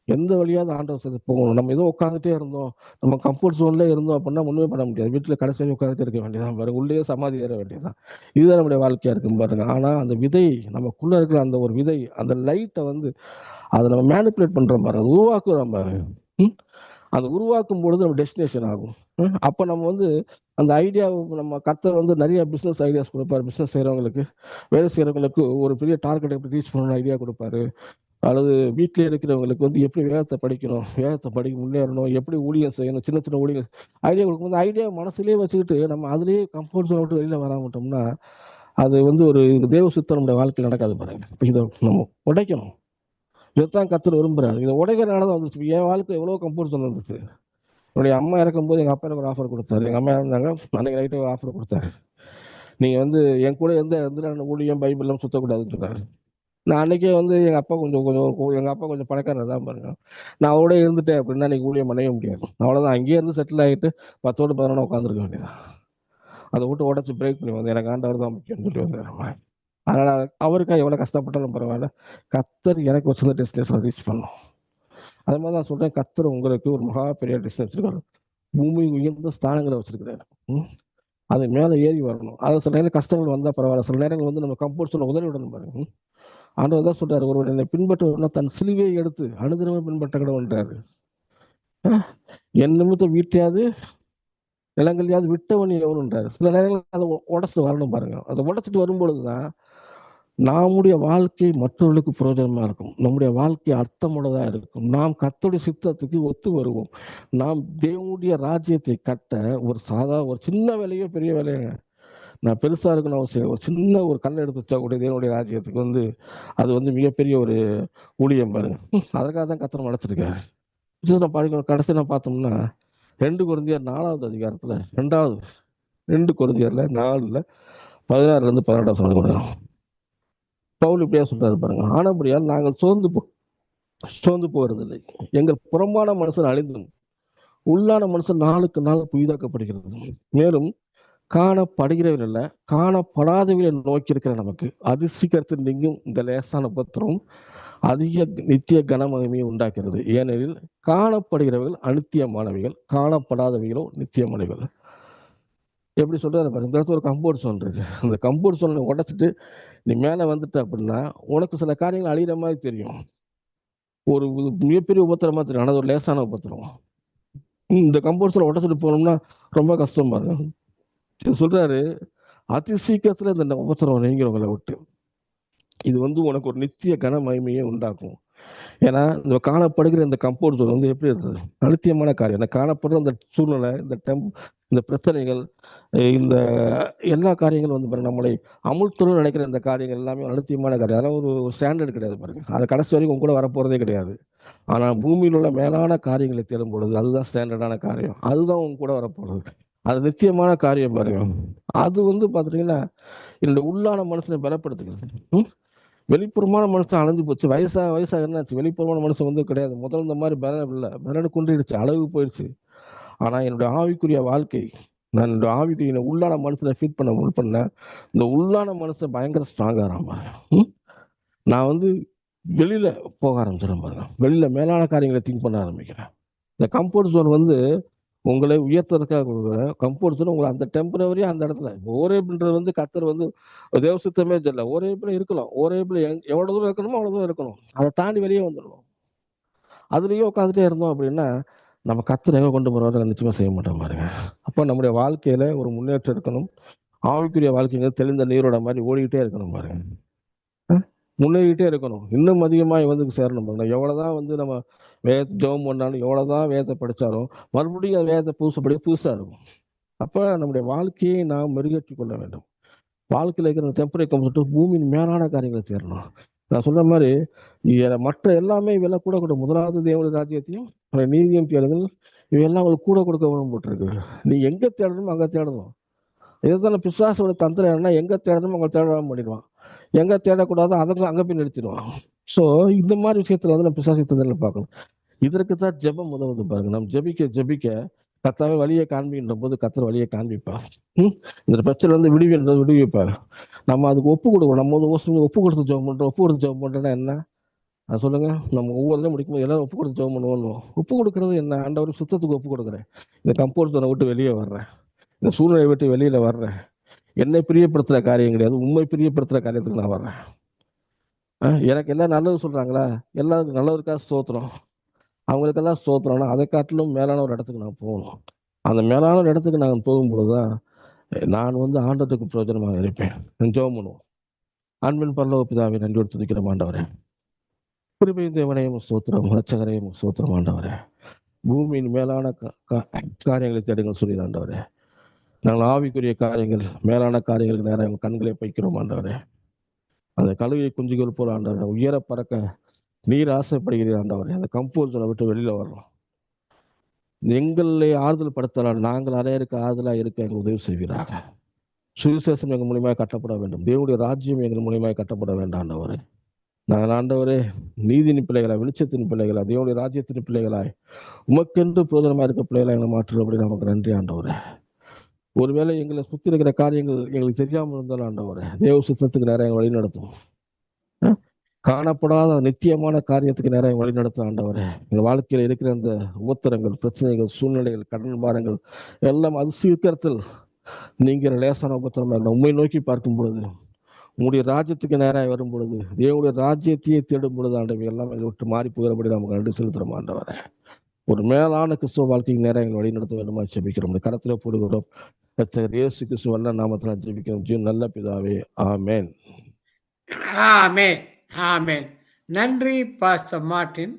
எந்த வழியாவது ஆண்டவர் செய்து போகணும். நம்ம ஏதோ உட்காந்துட்டே இருந்தோம். நம்ம கம்ஃபர்ட் ஜோன்ல இருந்தோம் அப்படின்னா ஒண்ணுமே பண்ண முடியாது. வீட்டுல கடைசி வரைக்கும் உட்காந்துட்டே இருக்க வேண்டியதான் பாருங்க உள்ளே சமாதி ஏற வேண்டியதான் இதுதான் நம்முடைய வாழ்க்கையா இருக்கும் பாருங்க. ஆனா அந்த விதை நமக்குள்ள இருக்கிற அந்த ஒரு விதை அந்த லைட்டை வந்து அதை நம்ம மேனிப்புலேட் பண்றோம் பாருங்க. உருவாக்குறோம் பாருங்க. ம்? அந்த உருவாக்கும் பொழுது நம்ம டெஸ்டினேஷன் ஆகும்? அப்ப நம்ம வந்து அந்த ஐடியா நம்ம கத்த வந்து நிறைய பிசினஸ் ஐடியாஸ் கொடுப்பாரு. பிசினஸ் செய்யறவங்களுக்கு வேலை செய்யறவங்களுக்கு ஒரு பெரிய டார்கெட் எப்படி ரீச் பண்ணணும் ஐடியா கொடுப்பாரு. அல்லது வீட்டிலே இருக்கிறவங்களுக்கு வந்து எப்படி வேதத்தை படிக்கணும் வேதத்தை படிக்க முன்னேறணும் எப்படி ஊழியம் செய்யணும் சின்ன சின்ன ஊழியம் ஐடியா கொடுக்கும்போது ஐடியா மனசுலேயே வச்சுக்கிட்டு நம்ம அதுலேயே கம்ஃபர்ட் ஜோன் விட்டு வெளியில் வராமட்டோம்னா அது வந்து ஒரு தேவ சுத்தம் நம்முடைய வாழ்க்கையில் நடக்காது பாருங்க. இப்போ இதை நம்ம உடைக்கணும். இதைத்தான் கத்தர் விரும்புகிறாரு இதை உடைக்கிறனால தான் வந்துச்சு. என் வாழ்க்கை எவ்வளோ கம்ஃபர்ட் ஜோன் இருந்துச்சு. என்னுடைய அம்மா இறக்கும்போது எங்கள் அப்பா எனக்கு ஒரு ஆஃபர் கொடுத்தாரு. எங்கள் அம்மா இருந்தாங்க அன்னைக்கு நைட்டு ஒரு ஆஃபர் கொடுத்தாரு. நீங்கள் வந்து என் கூட எந்த எந்த ஊழியம் பைபிளும் சுத்தக்கூடாதுன்னு சொன்னார். நான் அன்னைக்கே வந்து எங்க அப்பா கொஞ்சம் கொஞ்சம் எங்க அப்பா கொஞ்சம் பணக்காரர் தான் பாருங்க. நான் அவரோட இருந்துட்டேன் அப்படின்னா இன்னைக்கு ஊழியம் பண்ணவே முடியாது. அவ்வளவுதான். அங்கேயே இருந்து செட்டில் ஆகிட்டு பத்தோடு பதினொன்று உட்காந்துருக்க வேண்டியதான் அதை விட்டு உடச்சு பிரேக் பண்ணி வந்து எனக்கு ஆண்டவர் தான் முக்கியம்னு சொல்லி வந்து அதனால அவருக்கா எவ்வளவு கஷ்டப்பட்டாலும் பரவாயில்ல. கத்தர் எனக்கு வச்சிருந்த டெஸ்டினேஷன் ரீச் பண்ணும். அது மாதிரி தான் சொல்றேன். கத்தர் உங்களுக்கு ஒரு மகா பெரிய டெஸ்டினேஷன் வச்சுருக்காரு. பூமி உயர்ந்த ஸ்தானங்களை வச்சிருக்கிறாரு. அது மேலே ஏறி வரணும். அது சில நேரம் கஷ்டங்கள் வந்தால் பரவாயில்ல. சில நேரங்கள் வந்து நம்ம கம்ஃபர்ட் சொல்ல உதவி விடணும் பாருங்க. ஆண்டவர் தான் சொல்றாரு ஒருவர் என்னை பின்பற்ற தன் சிலுவையை எடுத்து அனுதினமும் பின்பற்ற கடவுன்றாரு என் நிமித்தம் வீட்டையாவது நிலங்களையாவது விட்டவன் எவனுன்றாரு சில நேரங்கள் அதை உடச்சிட்டு வரணும் பாருங்க. அதை உடைச்சிட்டு வரும்பொழுதுதான் நம்முடைய வாழ்க்கை மற்றவர்களுக்கு பிரயோஜனமா இருக்கும். நம்முடைய வாழ்க்கை அர்த்தமுள்ளதா இருக்கும். நாம் கத்தோடைய சித்தத்துக்கு ஒத்து வருவோம். நாம் தேவனுடைய ராஜ்யத்தை கட்ட ஒரு சாதா ஒரு சின்ன வேலையோ பெரிய வேலையோ நான் பெருசா இருக்கணும் அவசியம். ஒரு சின்ன ஒரு கல்லை எடுத்து வச்சா கூட தேவனுடைய ராஜ்யத்துக்கு வந்து அது வந்து மிகப்பெரிய ஒரு ஊழியம் பாருங்க. அதற்காக தான் கத்தனை அழைச்சிருக்காரு இது நான் படிக்கணும் கடைசி நான் பார்த்தோம்னா ரெண்டு குருந்தியர் நாலாவது அதிகாரத்துல ரெண்டாவது ரெண்டு குருந்தியர்ல நாலுல பதினாறுல இருந்து பதினெட்டாம் சொல்ல பவுல் இப்படியா சொல்றாரு பாருங்க ஆனபடியால் நாங்கள் சோர்ந்து போ சோர்ந்து போவதில்லை. எங்கள் புறம்பான மனுஷன் அழிந்தும் உள்ளான மனுஷன் நாளுக்கு நாள் புதிதாக்கப்படுகிறது. மேலும் காணப்படுகிறவர்கள் அல்ல காணப்படாதவர்களை நோக்கி இருக்கிற நமக்கு அது சீக்கிரத்தில் நீங்கும் இந்த லேசான உபத்திரம் அதிக நித்திய கனமகிமையை உண்டாக்குகிறது. ஏனெனில் காணப்படுகிறவர்கள் அனித்தியமானவைகள் காணப்படாதவைகளோ நித்தியமானவைகள். எப்படி சொல்றாரு பாரு இந்த இடத்துல ஒரு கம்போர்ட் சோன் இருக்கு. அந்த கம்போர்ட் சோனை உடைச்சிட்டு நீ மேலே வந்துட்ட அப்படின்னா உனக்கு சில காரியங்கள் அழிகிற மாதிரி தெரியும். ஒரு மிகப்பெரிய உபத்திரமா தெரியும். ஆனால் ஒரு லேசான உபத்திரம் இந்த கம்போர்ட் சோனை உடைச்சிட்டு போனோம்னா ரொம்ப கஷ்டம் பாருங்க. சொல்றாரு அதி சீக்கிரத்துல இந்த உபத்திரம் நீங்கிறவங்களை விட்டு. இது வந்து உனக்கு ஒரு நித்திய கன மகிமையை உண்டாக்கும். ஏன்னா இந்த காணப்படுகிற இந்த கம்போர்ட் ஜோன் வந்து எப்படி இருந்தது? அழுத்தியமான காரியம். இந்த காணப்படுற இந்த சூழ்நிலை இந்த டெம் இந்த பிரச்சனைகள் இந்த எல்லா காரியங்களும் வந்து பாருங்க நம்மளை அமுழ்த்தணும்னு நினைக்கிற இந்த காரியங்கள் எல்லாமே அழுத்தியமான காரியம். அதெல்லாம் ஒரு ஸ்டாண்டர்ட் கிடையாது பாருங்க. அது கடைசி வரைக்கும் உங்க கூட வரப்போறதே கிடையாது. ஆனா பூமியில் உள்ள மேலான காரியங்களை தேடும் பொழுது அதுதான் ஸ்டாண்டர்டான காரியம். அதுதான் உங்க கூட வரப்போறது. அது நித்தியமான காரியம் பாருங்க. அது வந்து பாத்தீங்கன்னா என்னுடைய உள்ளான மனுஷனை பலப்படுத்துகிறது? வெளிப்புறமான மனுஷன் அலைஞ்சு போச்சு. வயசா வயசா என்னாச்சு? வெளிப்புறமான மனுஷன் வந்து கிடையாது. முதல்ல இந்த மாதிரி பலம் இல்லை. பலன் குன்றிடுச்சு. அளவு போயிடுச்சு. ஆனா என்னுடைய ஆவிக்குரிய வாழ்க்கை நான் என்னுடைய ஆவிக்குரிய உள்ளான மனுஷனை ஃபீட் பண்ண முன் பண்ண இந்த உள்ளான மனுஷன் பயங்கர ஸ்ட்ராங்கா பாருங்க. நான் வந்து வெளியில போக ஆரம்பிச்சிடும் பாருங்க. வெளியில மேலான காரியங்களை திங்க் பண்ண ஆரம்பிக்கிறேன். இந்த கம்ஃபர்ட் ஜோன் வந்து உங்களை உயர்த்துறதுக்காக கொடுக்குற கம்ஃபர்ட் ஜோன் உங்களை அந்த டெம்பரவரியா அந்த இடத்துல. ஓரேபிள்ன்றது வந்து கத்தர் வந்து தேவ சுத்தமே சொல்ல ஓரேபிள் இருக்கலாம். ஓரேபிள் எவ்வளவு தூரம் இருக்கணுமோ அவ்வளோ தூரம் இருக்கணும். அதை தாண்டி வெளியே வந்துடணும் அதுலேயே உட்காந்துட்டே இருந்தோம் அப்படின்னா நம்ம கத்தர் எங்கே கொண்டு போறவரை நிச்சயமாக செய்ய மாட்டோம் பாருங்க. அப்போ நம்முடைய வாழ்க்கையில ஒரு முன்னேற்றம் இருக்கணும். ஆவிக்குரிய வாழ்க்கைங்கிறது தெளிந்த நீரோட மாதிரி ஓடிக்கிட்டே இருக்கணும் பாருங்க. முன்னேறிட்டே முன்னேறிக்கிட்டே இருக்கணும். இன்னும் அதிகமாக வந்து சேரணும் பாருங்க. எவ்வளவுதான் வந்து நம்ம வேதத்தை ஜெபம் பண்ணாலும் எவ்வளவுதான் வேதத்தை படித்தாலும் மறுபடியும் அந்த வேதத்தை புதுசுப்படி புதுசாக இருக்கும். அப்போ நம்முடைய வாழ்க்கையை நாம் மெருகேற்றி கொள்ள வேண்டும். வாழ்க்கையில் இருக்கிற டெம்பரரி கம்ஃபர்ட் பூமியின் மேலான காரியங்களை சேரணும். நான் சொல்கிற மாதிரி மற்ற எல்லாமே இவெல்லாம் கூட கொடுக்க முதலாவது தேவனுடைய ராஜ்யத்தையும் அவருடைய நீதியும் தேடுங்கள் இவையெல்லாம் அவங்களுக்கு கூட கொடுக்க விரும்பப்பட்டிருக்கு நீ எங்கே தேடணும் அங்கே தேடணும். இதுதான் பிசாசோட தந்திரம் என்னன்னா எங்கே தேடணும் அவங்க தேடாமல் பண்ணிடுவான். எங்கே தேடக்கூடாதோ அதை அங்கே போய் நிறுத்திடுவான். ஸோ இந்த மாதிரி விஷயத்தில் வந்து நம்ம பிசாசி தந்திரங்களை பார்க்கணும்? இதற்கு தான் ஜெபம் உதவுது பாருங்க. நம்ம ஜெபிக்க ஜெபிக்க கத்தாவே வழியை காண்பின்ற போது கத்தர் வழியை காண்பிப்பார். இந்த பிரச்சனை வந்து விடுவின்றது விடுவிப்பார். நம்ம அதுக்கு ஒப்பு கொடுக்கணும். நம்ம வந்து ஒப்பு ஒப்பு கொடுத்து ஜெபம் பண்ணுறோம் ஒப்பு கொடுத்து ஜெபம் பண்றோம்னா என்ன? அது சொல்லுங்க. நம்ம ஒவ்வொரு முடிக்கும் போது எல்லாரும் ஒப்பு கொடுத்து ஜெபம் பண்ணுவோம் ஒப்பு கொடுக்கறது என்ன? ஆண்டவர் சுத்தத்துக்கு ஒப்பு கொடுக்குறேன். இந்த கம்போர்ட் விட்டு வெளியே வர்றேன். இந்த சூழ்நிலையை விட்டு வெளியில் வர்றேன். என்னை பிரியப்படுத்துகிற காரியம் கிடையாது. உண்மை பிரியப்படுத்துகிற காரியத்துக்கு நான் வர்றேன். எனக்கு எல்லாம் நல்லது சொல்கிறாங்களா எல்லாருக்கும் நல்லதுக்காக ஸ்தோத்திரம். அவங்களுக்கெல்லாம் ஸ்தோத்திரம்னா அதை காட்டிலும் மேலான ஒரு இடத்துக்கு நான் போகணும். அந்த மேலான ஒரு இடத்துக்கு நான் போகும்பொழுதுதான் நான் வந்து ஆண்டத்துக்கு பிரயோஜனமாக இருப்பேன் நான் ஜோம் பண்ணுவோம். அன்பின் பல்லவ பிதாவை நன்றி துதிக்கிற மாண்டவரே கிருபை தேவனையும் ஸ்தோத்திரம் ரச்சகரையும் ஸ்தோத்திரம் ஆண்டவரே. பூமியின் மேலான காரியங்களை தேடுங்கள் சொல்லி ஆண்டவரே. நாங்கள் ஆவிக்குரிய காரியங்கள் மேலான காரியங்களுக்கு நேரம் எங்கள் கண்களை பைக்கிறோம் ஆண்டவரே. அந்த கழுவியை குஞ்சுகள் போல் ஆண்டவரே உயர பறக்க நீர் ஆசைப்படுகிறீர் ஆண்டவரே. அந்த கம்போசரை விட்டு வெளியில் வர்றோம். எங்களை ஆறுதல் படுத்தலாம் நாங்கள் அனைவருக்கு ஆறுதலாக இருக்க எங்களுக்கு உதவி செய்வீராக. சுவிசேஷம் எங்கள் மூலியமாக கட்டப்பட வேண்டும். தேவனுடைய ராஜ்யம் எங்கள் மூலியமாக கட்டப்பட வேண்டாம் ஆண்டவரே. நாங்கள் ஆண்டவரே நீதியின் பிள்ளைகளாய் வெளிச்சத்தின் பிள்ளைகளாய் தேவனுடைய ராஜ்யத்தின் பிள்ளைகளாய் உமக்கென்று பிரயோஜனமா இருக்க பிள்ளைகளாய் எங்களை மாற்றுறபடி நமக்கு நன்றி ஆண்டவரே. ஒருவேளை எங்களை சுத்தி இருக்கிற காரியங்கள் எங்களுக்கு தெரியாமல் இருந்தாலும் ஆண்டவர் தேவ சுத்தத்துக்கு நேரம் எங்களை வழி நடத்தும் காணப்படாத நித்தியமான காரியத்துக்கு நேரம் வழி நடத்தும் ஆண்டவர். எங்கள் வாழ்க்கையில் இருக்கிற அந்த உத்தரங்கள் பிரச்சனைகள் சூழ்நிலைகள் கடன் பாரங்கள் எல்லாம் அது சீக்கிரத்தில் நீங்கிற லேசான உபத்திரமா இருந்தால் உண்மை நோக்கி பார்க்கும் பொழுது உங்களுடைய ராஜ்யத்துக்கு நேராக வரும் பொழுது தேவனுடைய ராஜ்யத்தையே தேடும் பொழுது ஆண்டவை எல்லாம் எங்களை விட்டு மாறி போகிறபடி நமக்கு நன்றி செலுத்துகிறோம் ஆண்டவரை. ஒரு மேலான கிறிஸ்துவ வாழ்க்கைக்கு நேரம் எங்களை வழிநடத்த வேண்டுமா செபிக்கிறோம். கரத்துல போடுகிறோம். கத்தர் இயேசு கிறிஸ்து வல்ல நாமத்தில் ஜெபிக்கிறோம். ஜீவன் நல்ல பிதாவே ஆமேன். ஆமேன் ஆமேன். நன்றி பாஸ்டர் மார்ட்டின்.